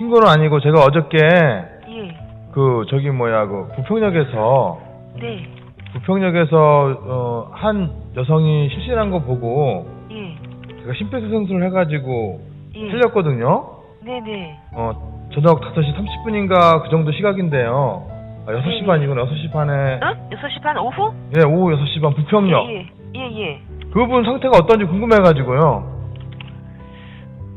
신고는 아니고 제가 어저께 예. 그 저기 뭐야 그 부평역에서 네. 부평역에서 어, 한 여성이 실신한 거 보고 예. 제가 심폐소생술을 해가지고 예. 살렸거든요. 네네. 어 저녁 5시 30분인가 그 정도 시각인데요. 아, 6시 네네. 반이구나 6시 반에 응? 6시 반 오후? 예 오후 6시 반 부평역 예. 예, 예. 그분 상태가 어떤지 궁금해가지고요.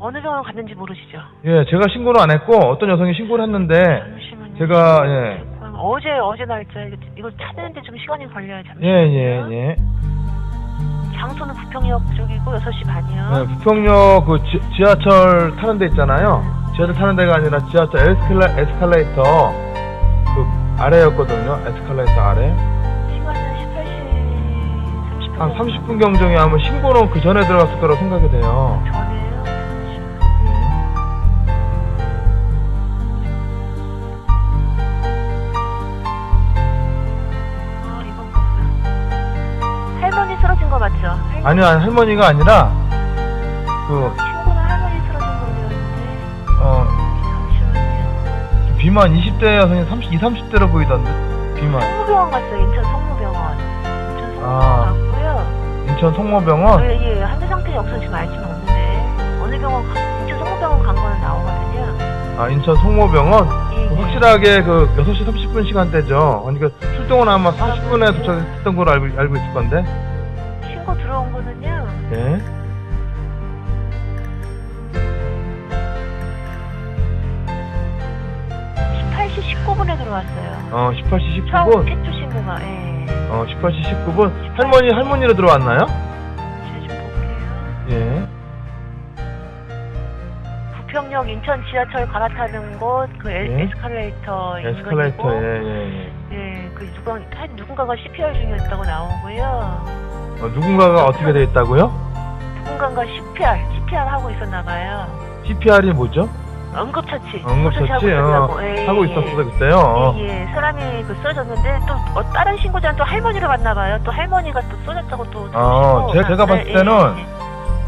어느 병원 갔는지 모르시죠? 예 제가 신고를 안 했고 어떤 여성이 신고를 했는데 잠시만요. 제가 예 그럼 어제 어제 날짜 이거, 이거 찾는데 좀 시간이 걸려요. 잠시만요. 예, 예, 예. 장소는 부평역 쪽이고 6시 반이요. 네, 부평역 그 지, 지하철 타는 데 있잖아요. 지하철 타는 데가 아니라 지하철 에스컬레, 에스컬레이터 그 아래였거든요. 에스컬레이터 아래. 시간은 18시 30분. 한 30분 경정에 아마 신고는 그 전에 들어갔을 거라고 생각이 돼요. 아니요, 아니, 할머니가 아니라 그 친구는 할머니 쓰러진 거였는데. 어, 잠시만요. 비만 20대 여성이 30, 20, 30대로 보이던데. 비만. 성모병원 갔어요. 인천 성모병원. 인천 성모병원 아. 갔고요. 인천 송모병원. 예, 예. 한대 상태 역선 지금 알 수는 없는데. 어느 병원, 가, 인천 성모병원 간 거는 나오거든요. 아, 인천 송모병원. 예, 예. 확실하게 그 6시 30분 시간대죠. 그러니까 출동은 아마 40분에 도착했던 걸로 알고, 알고 있을 건데. 신고 들어온 거는요. 예. 십 18시 19분에 들어왔어요. 어, 18시 처음 19분. 택주 신고가, 예. 어, 18시 19분. 할머니, 할머니로 들어왔나요? 제가 좀 볼게요. 예. 부평역 인천 지하철 갈아타는 곳, 그 에, 예. 에스컬레이터 에스컬레이터, 인근이고, 예, 예, 예. 예, 그 누가, 한 누군가가 CPR 중이었다고 나오고요. 어, 누군가가 어떻게 돼 있다고요? 누군가가 CPR, CPR 하고 있었나 봐요. CPR이 뭐죠? 응급처치. 응급처치, 하고 어, 있었다고. 예, 하고 예. 있었어, 그때요. 어. 예, 예. 사람이 그 쓰러졌는데 또 어, 다른 신고자는 또 할머니로 봤나 봐요. 또 할머니가 또 쓰러졌다고 또 어, 들으시고. 제- 제가 봤을 예, 때는 예,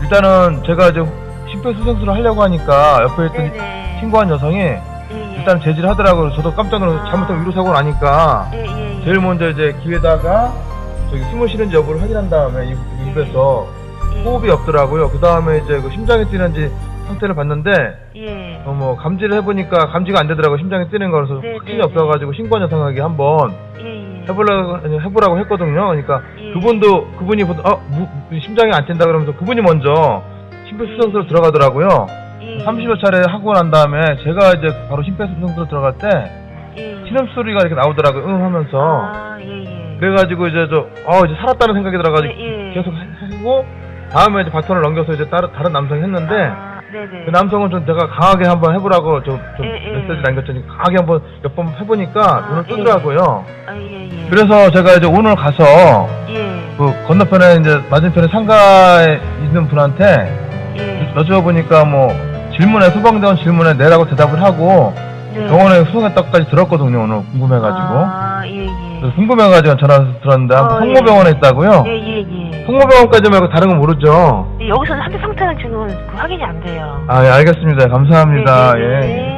일단은 제가 이제 심폐소생술을 하려고 하니까 옆에 예. 있던 네네. 신고한 여성이 예, 예. 일단 제지를 하더라고요. 저도 깜짝 놀라서 아. 잘못하면 위로 사고 나니까 예, 예, 예. 제일 먼저 이제 귀에다가 저기 숨을 쉬는지 여부를 확인한 다음에 입, 입에서 예. 호흡이 없더라고요. 그 다음에 이제 그 심장이 뛰는지 상태를 봤는데 예. 어, 뭐 감지를 해보니까 감지가 안 되더라고 요 심장이 뛰는 거라서 네, 확신이 네, 없어가지고 신고한 여성에게 한번 예, 예. 해보라고 해보라고 했거든요. 그러니까 예. 그분도 그분이 보다 어 무- 심장이 안 뛴다 그러면서 그분이 먼저 심폐소생술로 들어가더라고요. 예. 30여 차례 하고 난 다음에 제가 이제 바로 심폐소생술로 들어갈 때 예. 신음 소리가 이렇게 나오더라고요. 응 하면서 아, 예, 예. 그래가지고 이제 저 어 이제 살았다는 생각이 들어가지고 예, 예. 계속 하고 다음에 이제 바톤을 넘겨서 이제 다른 다른 남성이 했는데 아, 네네. 그 남성은 좀 내가 강하게 한번 해보라고 좀, 좀 예, 예. 메시지 남겼더니 강하게 한번 몇 번 해보니까 아, 눈을 예. 뜨더라고요. 아, 예, 예. 그래서 제가 이제 오늘 가서 예. 그 건너편에 이제 맞은편에 상가에 있는 분한테 예. 여쭤보니까 뭐 질문에 소방대원 질문에 내라고 대답을 하고 네. 병원에 수송했다까지 들었거든요 오늘 궁금해가지고 아, 예, 예. 그래서 궁금해가지고 전화 들었는데 어, 성모병원에 있다고요? 예, 예, 예. 성모병원까지 말고 다른 건 모르죠? 예, 여기서는 한대 상태는 지금 그 확인이 안 돼요. 아 예, 알겠습니다 감사합니다 네, 네, 예. 네.